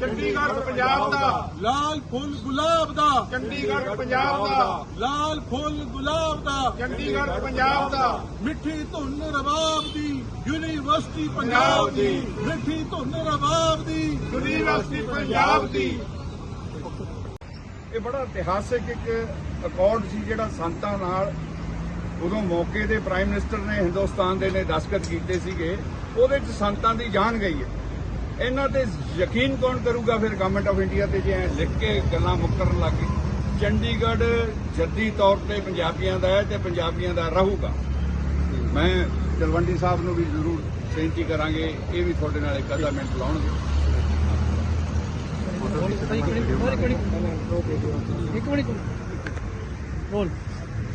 ਚੰਡੀਗੜ੍ਹ ਪੰਜਾਬ ਦਾ। ਲਾਲ ਫੁੱਲ ਗੁਲਾਬ ਦਾ। ਚੰਡੀਗੜ੍ਹ ਪੰਜਾਬ ਦਾ। ਲਾਲ ਫੁੱਲ ਗੁਲਾਬ ਦਾ। ਚੰਡੀਗੜ੍ਹ ਪੰਜਾਬ ਦਾ। ਮਿੱਠੀ ਧੁਨ ਰਬਾਬ ਦੀ ਯੂਨੀਵਰਸਿਟੀ ਪੰਜਾਬ ਦੀ। ਮਿੱਠੀ ਧੁਨ ਰਬਾਬ ਦੀ। ਯੂਨੀਵਰਸਿਟੀ ਪੰਜਾਬ ਦੀ। ਇਹ ਬੜਾ ਇਤਿਹਾਸਿਕ ਇੱਕ ਅਕਾਰਡ ਸੀ ਜਿਹੜਾ ਸੰਤਾਂ ਨਾਲ ਉਦੋਂ ਮੌਕੇ ਦੇ ਪ੍ਰਾਈਮ ਮਿਨਿਸਟਰ ਨੇ ਹਿੰਦੁਸਤਾਨ ਦੇ ਨੇ ਦਸਖਤ ਕੀਤੇ ਸੀਗੇ। ਉਹਦੇ ਚ ਸੰਤਾਂ ਦੀ ਜਾਨ ਗਈ ਹੈ। ਇਹਨਾਂ ਤੇ ਯਕੀਨ ਕੌਣ ਕਰੂਗਾ? ਫਿਰ ਗਵਰਨਮੈਂਟ ਆਫ ਇੰਡੀਆ ਤੇ ਜੇ ਲਿਖ ਕੇ ਗੱਲਾਂ ਮੁੱਕਰਨ ਲੱਗੇ ਚੰਡੀਗੜ੍ਹ ਜੱਦੀ ਤੌਰ ਤੇ ਪੰਜਾਬੀਆਂ ਦਾ ਹੈ ਤੇ ਪੰਜਾਬੀਆਂ ਦਾ ਰਹੂਗਾ। ਮੈਂ ਤਲਵੰਡੀ ਸਾਹਿਬ ਨੂੰ ਵੀ ਜ਼ਰੂਰ ਬੇਨਤੀ ਕਰਾਂਗੇ ਇਹ ਵੀ ਤੁਹਾਡੇ ਨਾਲ ਇੱਕ ਅੱਧਾ ਮਿੰਟ ਲਾਉਣਗੇ।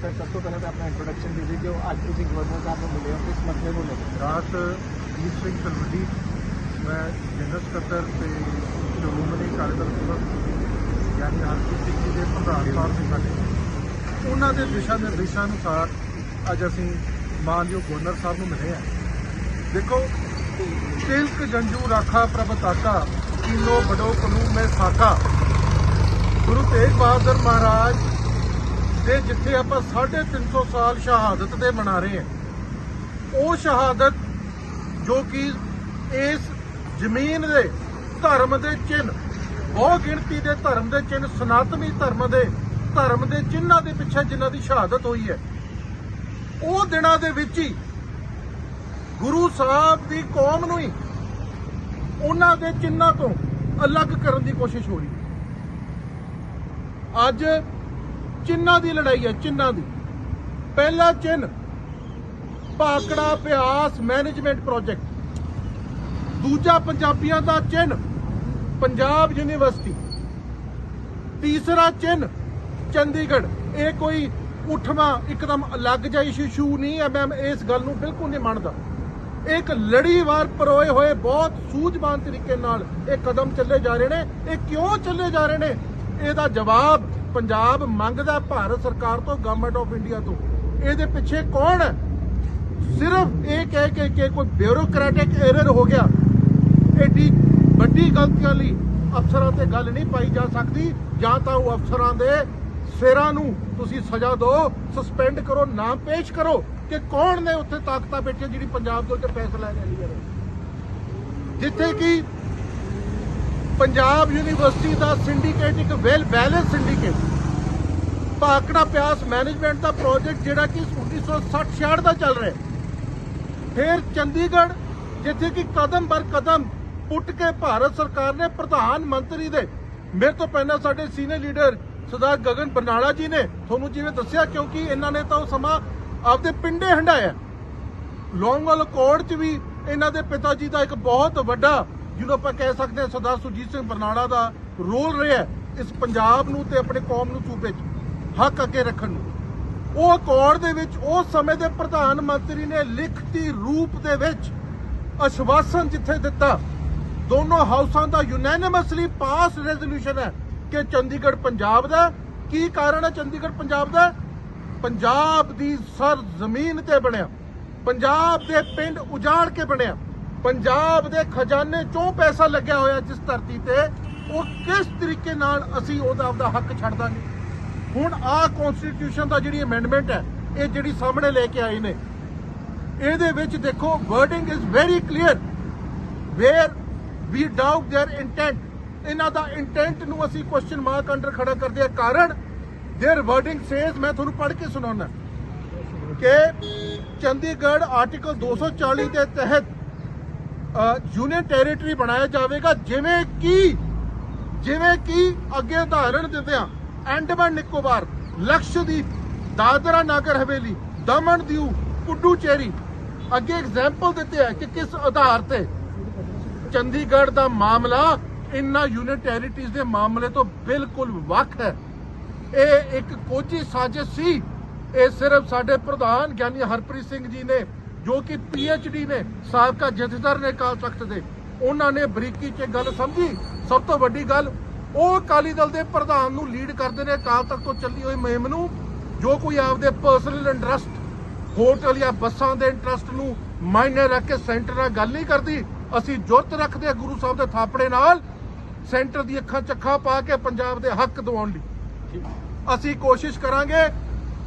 ਸਰ ਸਭ ਤੋਂ ਪਹਿਲਾਂ ਤਾਂ ਆਪਣਾ ਇੰਟਰੋਡਕਸ਼ਨ ਦੀजिए ਜੋ ਅੱਜ ਤੁਸੀਂ ਗਵਰਨਰ ਸਾਹਿਬ ਨੂੰ ਮਿਲੇ ਹੋ ਕਿਸ ਮਸਲੇ ਨੂੰ ਲੈ ਕੇ? ਰਾਤ ਜੀਤ ਸਿੰਘ ਤਲਵੰਡੀ ਮੈਂ ਜਨਰਲ ਸਕੱਤਰ ਤੇ ਸ਼੍ਰੋਮਣੀ ਅਕਾਲੀ ਦਲ ਸਭਾ ਯਾਨੀ ਹਰਪ੍ਰੀਤ ਸਿੰਘ ਜੀ ਦੇ ਪ੍ਰਧਾਨ ਸਾਹਿਬ ਸੀ ਸਾਡੇ ਉਹਨਾਂ ਦੇ ਦਿਸ਼ਾ ਨਿਰਦੇਸ਼ਾਂ ਅਨੁਸਾਰ ਅੱਜ ਅਸੀਂ ਮਾਨਯੋਗ ਗਵਰਨਰ ਸਾਹਿਬ ਨੂੰ ਮਿਲੇ ਆ ਦੇਖੋ, ਤਿਲਕ ਜੰਜੂ ਰਾਖਾ ਪ੍ਰਭ ਤਾਕਾ ਕੀਨੋ ਬਡੋ ਕਨੂ ਮੈਂ ਸਾਕਾ। ਗੁਰੂ ਤੇਗ ਬਹਾਦਰ ਮਹਾਰਾਜ ਦੇ ਜਿੱਥੇ ਆਪਾਂ 350 ਸਾਲ ਸ਼ਹਾਦਤ ਦੇ ਮਨਾ ਰਹੇ ਹਾਂ, ਉਹ ਸ਼ਹਾਦਤ ਜੋ ਕਿ ਇਸ ਜ਼ਮੀਨ ਦੇ ਧਰਮ ਦੇ ਚਿੰਨ ਬਹੁ ਗਿਣਤੀ ਦੇ ਧਰਮ ਦੇ ਚਿੰਨ ਸਨਾਤਨੀ ਧਰਮ ਦੇ ਧਰਮ ਦੇ ਚਿੰਨਾਂ ਦੇ ਪਿੱਛੇ ਜਿਨ੍ਹਾਂ ਦੀ ਸ਼ਹਾਦਤ ਹੋਈ ਹੈ। ਉਹ ਦਿਨਾਂ ਦੇ ਵਿੱਚ ਹੀ ਗੁਰੂ ਸਾਹਿਬ ਦੀ ਕੌਮ ਨੂੰ ਹੀ ਉਹਨਾਂ ਦੇ ਚਿੰਨਾਂ ਤੋਂ ਅਲੱਗ ਕਰਨ ਦੀ ਕੋਸ਼ਿਸ਼ ਹੋ ਰਹੀ ਅੱਜ ਚਿੰਨਾਂ ਦੀ ਲੜਾਈ ਹੈ, ਚਿੰਨ੍ਹਾਂ ਦੀ। ਪਹਿਲਾ ਚਿੰਨ ਭਾਕੜਾ ਪਿਆਸ ਮੈਨੇਜਮੈਂਟ ਪ੍ਰੋਜੈਕਟ ਦੂਜਾ ਪੰਜਾਬੀਆਂ ਦਾ ਚਿੰਨ ਪੰਜਾਬ ਯੂਨੀਵਰਸਿਟੀ। ਤੀਸਰਾ ਚਿੰਨ ਚੰਡੀਗੜ੍ਹ। ਇਹ ਕੋਈ ਉਠਵਾ ਇੱਕਦਮ ਅਲੱਗ ਜਿਹਾ ਇਸ਼ੂ ਨਹੀਂ ਹੈ ਮੈਂ ਇਸ ਗੱਲ ਨੂੰ ਬਿਲਕੁਲ ਨਹੀਂ ਮੰਨਦਾ। ਇੱਕ ਲੜੀਵਾਰ ਪਰੋਏ ਹੋਏ ਬਹੁਤ ਸੂਝਵਾਨ ਤਰੀਕੇ ਨਾਲ ਇਹ ਕਦਮ ਚੱਲੇ ਜਾ ਰਹੇ ਨੇ। ਇਹ ਕਿਉਂ ਚੱਲੇ ਜਾ ਰਹੇ ਨੇ? ਇਹਦਾ ਜਵਾਬ ਪੰਜਾਬ ਮੰਗਦਾ ਭਾਰਤ ਸਰਕਾਰ ਤੋਂ ਗਵਰਨਮੈਂਟ ਆਫ ਇੰਡੀਆ ਤੋਂ। ਇਹਦੇ ਪਿੱਛੇ ਕੌਣ ਹੈ? ਸਿਰਫ ਇਹ ਕਹਿ ਕੇ ਕਿ ਕੋਈ ਬਿਊਰੋਕ੍ਰੈਟਿਕ ਐਰਰ ਹੋ ਗਿਆ। ਐਡੀ ਵੱਡੀ ਗਲਤੀਆਂ ਲਈ ਅਫਸਰਾਂ ਤੇ ਗੱਲ ਨਹੀਂ ਪਾਈ ਜਾ ਸਕਦੀ, ਜਾਂ ਤਾਂ ਉਹ ਅਫਸਰਾਂ ਦੇ ਸਿਰਾਂ ਨੂੰ ਤੁਸੀਂ ਸਜ਼ਾ ਦਿਓ ਸਸਪੈਂਡ ਕਰੋ, ਨਾਮ ਪੇਸ਼ ਕਰੋ ਕਿ ਕੌਣ ਨੇ ਉੱਥੇ ਤਾਕਤਾਂ ਬੈਠੀਆਂ ਜਿਹੜੀ ਪੰਜਾਬ ਦੇ ਉੱਤੇ ਫੈਸਲਾ ਲੈ ਰਹੀਆਂ ਜਿੱਥੇ ਕਿ ਪੰਜਾਬ ਯੂਨੀਵਰਸਿਟੀ ਦਾ ਸਿੰਡੀਕੇਟ ਇੱਕ well balance syndicate Bhakra Beas management ਦਾ ਪ੍ਰੋਜੈਕਟ ਜਿਹੜਾ ਕਿ 1960 ਦਾ ਚੱਲ ਰਿਹਾ ਫਿਰ ਚੰਡੀਗੜ੍ਹ, ਜਿੱਥੇ ਕਿ ਕਦਮ ਬਰ ਕਦਮ ਪੁੱਟ ਕੇ ਭਾਰਤ ਸਰਕਾਰ ਨੇ ਪ੍ਰਧਾਨ ਮੰਤਰੀ ਦੇ, ਮੇਰੇ ਤੋਂ ਪਹਿਲਾਂ ਸਾਡੇ ਸੀਨੀਅਰ ਲੀਡਰ ਸਰਦਾਰ ਗਗਨ ਬਰਨਾਲਾ ਜੀ ਨੇ ਤੁਹਾਨੂੰ ਜਿਵੇਂ ਦੱਸਿਆ, ਕਿਉਂਕਿ ਇਹਨਾਂ ਨੇ ਤਾਂ ਉਹ ਸਮਾਂ ਆਪਦੇ ਪਿੰਡੇ ਹੰਡਾਇਆ ਲੌਂਗਵਾਲ ਕੋਰਟ 'ਚ ਵੀ ਇਹਨਾਂ ਦੇ ਪਿਤਾ ਜੀ ਦਾ ਇੱਕ ਬਹੁਤ ਵੱਡਾ, ਜਿਹਨੂੰ ਆਪਾਂ ਕਹਿ ਸਕਦੇ ਹਾਂ ਸਰਦਾਰ ਸੁਜੀਤ ਸਿੰਘ ਬਰਨਾਲਾ ਦਾ ਰੋਲ ਰਿਹਾ ਇਸ ਪੰਜਾਬ ਨੂੰ ਤੇ ਆਪਣੇ ਕੌਮ ਨੂੰ ਸੂਬੇ 'ਚ, ਹੱਕ ਅੱਗੇ ਰੱਖਣ ਨੂੰ। ਉਹ ਅਕੋਰਡ ਦੇ ਵਿੱਚ ਉਸ ਸਮੇਂ ਦੇ ਪ੍ਰਧਾਨ ਮੰਤਰੀ ਨੇ ਲਿਖਤੀ ਰੂਪ ਦੇ ਵਿੱਚ ਅਸ਼ਵਾਸਨ ਜਿੱਥੇ ਦਿੱਤਾ ਦੋਨੋਂ ਹਾਊਸਾਂ ਦਾ ਯੂਨੈਨਿਮਸਲੀ ਪਾਸ ਰੈਜ਼ੋਲੂਸ਼ਨ ਹੈ ਕਿ ਚੰਡੀਗੜ੍ਹ ਪੰਜਾਬ ਦਾ ਕੀ ਕਾਰਨ ਹੈ ਚੰਡੀਗੜ੍ਹ ਪੰਜਾਬ ਦਾ ਪੰਜਾਬ ਦੀ ਸਰ ਜ਼ਮੀਨ ਤੇ ਬਣਿਆ। ਪੰਜਾਬ ਦੇ ਪਿੰਡ ਉਜਾੜ ਕੇ ਬਣਿਆ। ਪੰਜਾਬ ਦੇ ਖਜ਼ਾਨੇ ਚੋਂ ਪੈਸਾ ਲੱਗਿਆ ਹੋਇਆ ਜਿਸ ਧਰਤੀ ਤੇ, ਉਹ ਕਿਸ ਤਰੀਕੇ ਨਾਲ ਅਸੀਂ ਉਹਦਾ ਆਪਦਾ ਹੱਕ ਛੱਡ ਦਾਂਗੇ? ਹੁਣ ਆਹ ਕਨਸਟੀਟਿਊਸ਼ਨ ਦਾ ਜਿਹੜੀ ਅਮੈਂਡਮੈਂਟ ਹੈ, ਇਹ ਜਿਹੜੀ ਸਾਹਮਣੇ ਲੈ ਕੇ ਆਏ ਨੇ, ਇਹਦੇ ਵਿੱਚ ਦੇਖੋ wording is very clear where we doubt their intent ਇਹਨਾਂ ਦਾ ਇੰਟੈਂਟ ਨੂੰ ਅਸੀਂ ਕੁਐਸਚਨ ਮਾਰਕ ਅੰਡਰ ਖੜਾ ਕਰਦੇ ਆ ਕਾਰਨ देयर ਵਰਡਿੰਗ ਸੇਜ਼ ਮੈਂ ਤੁਹਾਨੂੰ ਪੜ੍ਹ ਕੇ ਸੁਣਾਉਣਾ ਕਿ ਚੰਡੀਗੜ੍ਹ ਆਰਟੀਕਲ 240 ਦੇ ਤਹਿਤ ਯੂਨੀਅਨ ਟੈਰੀਟਰੀ ਬਣਾਇਆ ਜਾਵੇਗਾ ਜਿਵੇਂ ਕਿ ਜਿਵੇਂ ਕਿ ਅੱਗੇ ਉਦਾਹਰਣ ਦਿੰਦੇ ਆ ਅੰਡਮਾਨ ਨਿਕੋਬਾਰ ਲਕਸ਼ਦੀਪ ਦਾਦਰਾ ਨਾਗਰ ਹਵੇਲੀ ਦਮਨ ਦਿਊ ਪੁੱਡੂਚੇਰੀ ਅੱਗੇ ਐਗਜ਼ਾਮਪਲ ਦਿੱਤੇ ਆ ਕਿ ਕਿਸ ਆਧਾਰ ਤੇ ਚੰਡੀਗੜ੍ਹ ਦਾ ਮਾਮਲਾ ਇਨ੍ਹਾਂ ਯੂਨੀਅਨ ਟੈਰੀਟਰੀਜ਼ ਦੇ ਮਾਮਲੇ ਤੋਂ ਬਿਲਕੁਲ ਵੱਖ ਹੈ। ਇਹ ਇੱਕ ਕੋਝੀ ਸਾਜ਼ਿਸ਼ ਸੀ। ਇਹ ਸਿਰਫ ਸਾਡੇ ਪ੍ਰਧਾਨ ਗਿਆਨੀ ਹਰਪ੍ਰੀਤ ਸਿੰਘ ਜੀ ਨੇ, ਜੋ ਕਿ ਡੀ ਨੇ, ਸਾਬਕਾ ਜਥੇਦਾਰ ਨੇ ਕਾਲ ਤਖਤ ਦੇ। ਉਹਨਾਂ ਨੇ ਬਰੀਕੀ 'ਚ ਗੱਲ ਸਮਝੀ। ਸਭ ਤੋਂ ਵੱਡੀ ਗੱਲ, ਉਹ ਅਕਾਲੀ ਦਲ ਦੇ ਪ੍ਰਧਾਨ ਨੂੰ ਲੀਡ ਕਰਦੇ ਨੇ ਅਕਾਲ ਤਖਤ ਤੋਂ ਚੱਲੀ ਹੋਈ ਮੁਹਿੰਮ ਨੂੰ, ਜੋ ਕੋਈ ਆਪਦੇ ਪਰਸਨਲ ਇੰਟਰਸਟ ਹੋਟਲ ਜਾਂ ਬੱਸਾਂ ਦੇ ਇੰਟਰਸਟ ਨੂੰ ਮਾਇਨੇ ਰੱਖ ਕੇ ਸੈਂਟਰ ਨਾਲ ਗੱਲ ਨਹੀਂ ਕਰਦੀ। ਅਸੀਂ ਜੁੱਤ ਰੱਖਦੇ ਗੁਰੂ ਸਾਹਿਬ ਦੇ ਥਾਪੜੇ ਨਾਲ ਸੈਂਟਰ ਦੀ ਅੱਖਾਂ ਚੱਖਾ ਪਾ ਕੇ ਪੰਜਾਬ ਦੇ ਹੱਕ ਦਵਾਉਣ ਲਈ। ਅਸੀਂ ਕੋਸ਼ਿਸ਼ ਕਰਾਂਗੇ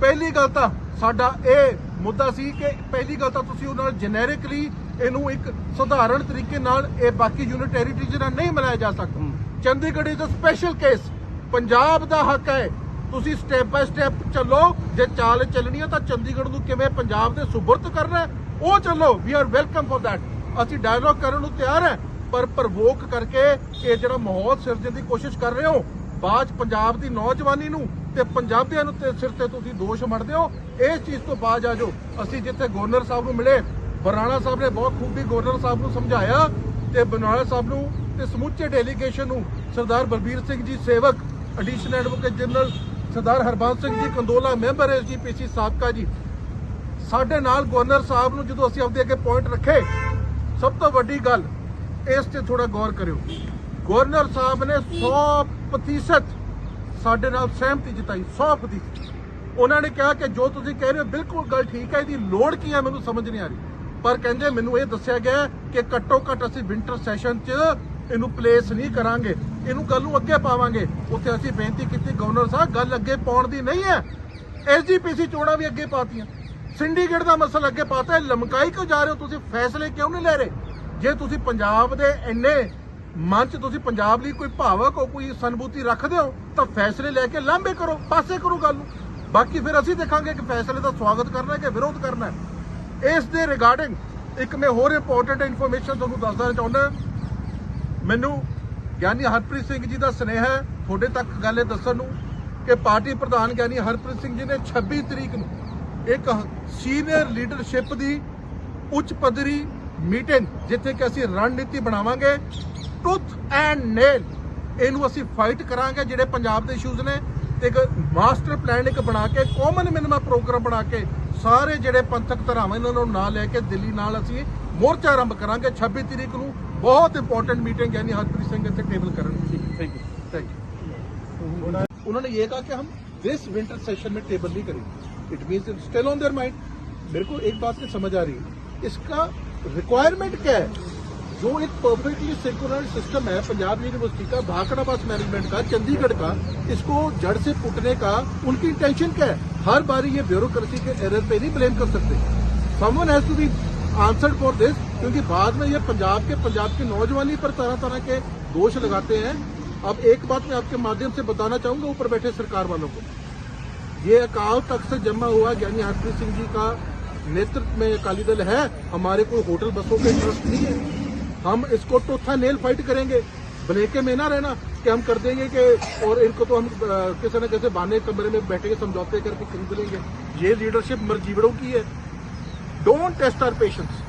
ਪਹਿਲੀ ਗੱਲ ਤਾਂ ਸਾਡਾ ਇਹ ਮੁੱਦਾ ਸੀ ਕਿ ਪਹਿਲੀ ਗੱਲ ਤਾਂ ਤੁਸੀਂ ਉਹਨਾਂ ਨਾਲ ਜੈਨਰਿਕਲੀ ਇਹਨੂੰ ਇੱਕ ਸਧਾਰਨ ਤਰੀਕੇ ਨਾਲ ਇਹ ਬਾਕੀ ਯੂਨਿਟ ਟੈਰੀਟਰੀ ਨਾਲ ਨਹੀਂ ਮਨਾਇਆ ਜਾ ਸਕਦਾ। Chandigarh is a special case Punjab ਦਾ ਹੱਕ ਹੈ। ਤੁਸੀਂ ਸਟੈਪ ਬਾਈ ਸਟੈਪ ਚੱਲੋ। ਜੇ ਚਾਲ ਚੱਲਣੀ ਹੈ ਤਾਂ ਚੰਡੀਗੜ੍ਹ ਨੂੰ ਕਿਵੇਂ ਪੰਜਾਬ ਦੇ ਸੁਬਰਤ ਕਰਨਾ ਉਹ ਚੱਲੋ। We are welcome for that ਅਸੀਂ ਡਾਇਲੋਗ ਕਰਨ ਨੂੰ ਤਿਆਰ ਹੈ, ਪਰ ਪ੍ਰਵੋਕ ਕਰਕੇ ਇਹ ਜਿਹੜਾ ਮਾਹੌਲ ਸਿਰਜਣ ਦੀ ਕੋਸ਼ਿਸ਼ ਕਰ ਰਹੇ ਹੋ, ਬਾਅਦ ਪੰਜਾਬ ਦੀ ਨੌਜਵਾਨੀ ਨੂੰ ਤੇ ਪੰਜਾਬੀਆਂ ਨੂੰ ਤੇ ਸਿਰ ਤੇ ਤੁਸੀਂ ਦੋਸ਼ ਮੜਦੇ ਹੋ, ਇਸ ਚੀਜ਼ ਤੋਂ ਬਾਅਦ ਆ ਜਾਓ। ਅਸੀਂ ਜਿੱਥੇ ਗਵਰਨਰ ਸਾਹਿਬ ਨੂੰ ਮਿਲੇ ਬਰਾਣਾ ਸਾਹਿਬ ਨੇ ਬਹੁਤ ਖੂਬੀ ਗਵਰਨਰ ਸਾਹਿਬ ਨੂੰ ਸਮਝਾਇਆ ਤੇ ਬਨਾਲਾ ਸਾਹਿਬ ਨੂੰ ਤੇ ਸਮੁੱਚੇ ਡੈਲੀਗੇਸ਼ਨ ਨੂੰ ਸਰਦਾਰ ਬਲਬੀਰ ਸਿੰਘ ਜੀ ਸੇਵਕ additional advocate general Sardar Harbans Singh ji, Kandola member SGPC ਸਾਬਕਾ ਜੀ। ਸਾਡੇ ਨਾਲ ਗਵਰਨਰ ਸਾਹਿਬ ਨੂੰ ਜਦੋਂ ਅਸੀਂ ਆਪਦੇ ਅੱਗੇ ਪੁਆਇੰਟ ਰੱਖੇ ਸਭ ਤੋਂ ਵੱਡੀ ਗੱਲ, ਇਸ ਤੇ ਥੋੜਾ ਗੌਰ ਕਰਿਓ। ਗਵਰਨਰ ਸਾਹਿਬ ਨੇ 100% ਸਾਡੇ ਨਾਲ ਸਹਿਮਤੀ ਜਤਾਈ 100% ਉਹਨਾਂ ਨੇ ਕਿਹਾ ਕਿ ਜੋ ਤੁਸੀਂ ਕਹਿ ਰਹੇ ਹੋ, ਬਿਲਕੁਲ ਗੱਲ ਠੀਕ ਹੈ, ਇਹਦੀ ਲੋੜ ਕੀ ਹੈ, ਮੈਨੂੰ ਸਮਝ ਨਹੀਂ ਆ ਰਹੀ। ਪਰ ਕਹਿੰਦੇ, ਮੈਨੂੰ ਇਹ ਦੱਸਿਆ ਗਿਆ ਕਿ ਘੱਟੋ ਘੱਟ ਅਸੀਂ ਵਿੰਟਰ ਸੈਸ਼ਨ 'ਚ ਇਹਨੂੰ ਪਲੇਸ ਨਹੀਂ ਕਰਾਂਗੇ। ਇਹਨੂੰ ਗੱਲ ਨੂੰ ਅੱਗੇ ਪਾਵਾਂਗੇ। ਉੱਥੇ ਅਸੀਂ ਬੇਨਤੀ ਕੀਤੀ, ਗਵਰਨਰ ਸਾਹਿਬ, ਗੱਲ ਅੱਗੇ ਪਾਉਣ ਦੀ ਨਹੀਂ ਹੈ। ਐਸਜੀਪੀਸੀ ਚੋਣਾਂ ਵੀ ਅੱਗੇ ਪਾਤੀਆਂ। ਸਿੰਡੀਕੇਟ ਦਾ ਮਸਲਾ ਅੱਗੇ ਪਾਤਾ ਹੈ। ਲਮਕਾਈ ਕਿਉਂ ਜਾ ਰਹੇ ਹੋ ਤੁਸੀਂ? ਫੈਸਲੇ ਕਿਉਂ ਨਹੀਂ ਲੈ ਰਹੇ? ਜੇ ਤੁਸੀਂ ਪੰਜਾਬ ਦੇ ਇੰਨੇ ਮਨ 'ਚ ਤੁਸੀਂ ਪੰਜਾਬ ਲਈ ਕੋਈ ਭਾਵਕ ਹੋ, ਕੋਈ ਸਨਬੂਤੀ ਰੱਖਦੇ ਹੋ, ਤਾਂ ਫੈਸਲੇ ਲੈ ਕੇ ਲਾਂਭੇ ਕਰੋ, ਪਾਸੇ ਕਰੋ ਗੱਲ ਨੂੰ। ਬਾਕੀ ਫਿਰ ਅਸੀਂ ਦੇਖਾਂਗੇ ਕਿ ਫੈਸਲੇ ਦਾ ਸਵਾਗਤ ਕਰਨਾ ਹੈ ਕਿ ਵਿਰੋਧ ਕਰਨਾ ਹੈ। ਇਸ ਦੇ ਰਿਗਾਰਡਿੰਗ ਇੱਕ ਮੈਂ ਹੋਰ ਇੰਪੋਰਟੈਂਟ ਇਨਫੋਰਮੇਸ਼ਨ ਤੁਹਾਨੂੰ ਦੱਸਣਾ ਚਾਹੁੰਦਾ ਮੈਨੂੰ ਗਿਆਨੀ ਹਰਪ੍ਰੀਤ ਸਿੰਘ ਜੀ ਦਾ ਸੁਨੇਹਾ ਹੈ, ਤੁਹਾਡੇ ਤੱਕ ਗੱਲ ਇਹ ਦੱਸਣ ਨੂੰ ਕਿ ਪਾਰਟੀ ਪ੍ਰਧਾਨ ਗਿਆਨੀ ਹਰਪ੍ਰੀਤ ਸਿੰਘ ਜੀ ਨੇ 26 ਤਰੀਕ ਨੂੰ ਇੱਕ ਸੀਨੀਅਰ ਲੀਡਰਸ਼ਿਪ ਦੀ ਉੱਚ ਪੱਧਰੀ ਮੀਟਿੰਗ ਜਿੱਥੇ ਕਿ ਅਸੀਂ ਰਣਨੀਤੀ ਬਣਾਵਾਂਗੇ ਟੁੱਥ ਐਂਡ ਨੇਲ ਇਹਨੂੰ ਅਸੀਂ ਫਾਈਟ ਕਰਾਂਗੇ ਜਿਹੜੇ ਪੰਜਾਬ ਦੇ ਇਸ਼ੂਜ਼ ਨੇ ਤੇ ਇੱਕ ਮਾਸਟਰ ਪਲਾਨ ਇੱਕ ਬਣਾ ਕੇ ਕਾਮਨ ਮਿਨੀਮਮ ਪ੍ਰੋਗਰਾਮ ਬਣਾ ਕੇ ਸਾਰੇ ਜਿਹੜੇ ਪੰਥਕ ਧਰਾਵਾਂ ਇਹਨਾਂ ਨੂੰ ਨਾਲ ਲੈ ਕੇ ਦਿੱਲੀ ਨਾਲ ਅਸੀਂ ਮੋਰਚਾ ਆਰੰਭ ਕਰਾਂਗੇ 26 ਤਰੀਕ ਨੂੰ ਬਹੁਤ ਇੰਪੋਰਟੈਂਟ ਮੀਟਿੰਗ ਯਾਨੀ ਹਰਪ੍ਰੀਤ ਸਿੰਘ ਇੱਥੇ ਟੇਬਲ ਕਰਨਗੇ ਥੈਂਕ ਯੂ थैंक यू उन्होंने ये कहा कि हम दिस विंटर सेशन में टेबल नहीं करेंगे it mean still on their mind मेरे को एक बात नहीं समझ आ रही। है इसका रिक्वायरमेंट क्या है? जो एक परफेक्टली सिंक्रोनाइज सिस्टम है, पंजाब यूनिवर्सिटी का, भाखड़ा बस मैनेजमेंट का, चंडीगढ़ का, इसको जड़ से पुटने का, उनकी इंटेंशन क्या है? हर बारी ये ब्यूरोक्रेसी के एरर पे नहीं ब्लेम कर सकते। Someone has to be answered for this क्योंकि बाद में ये पंजाब के, पंजाब की नौजवानी पर तरह तरह के दोष लगाते हैं। अब एक बात मैं आपके माध्यम से बताना चाहूँगा, ऊपर बैठे सरकार वालों को। ये अकाल तख्त से जमा हुआ ज्ञानी हरप्रीत सिंह जी का नेतृत्व में अकाली दल है। हमारे कोई होटल बसों पे इंटरेस्ट नहीं है। हम इसको टोथा नेल फाइट करेंगे। बनेके में ना रहना कि हम कर देंगे कि और इनको तो हम किसी न किसी बहाने कमरे में बैठे के समझौते करके खरीद लेंगे। ये लीडरशिप मरजीवड़ों की है। Don't test are patience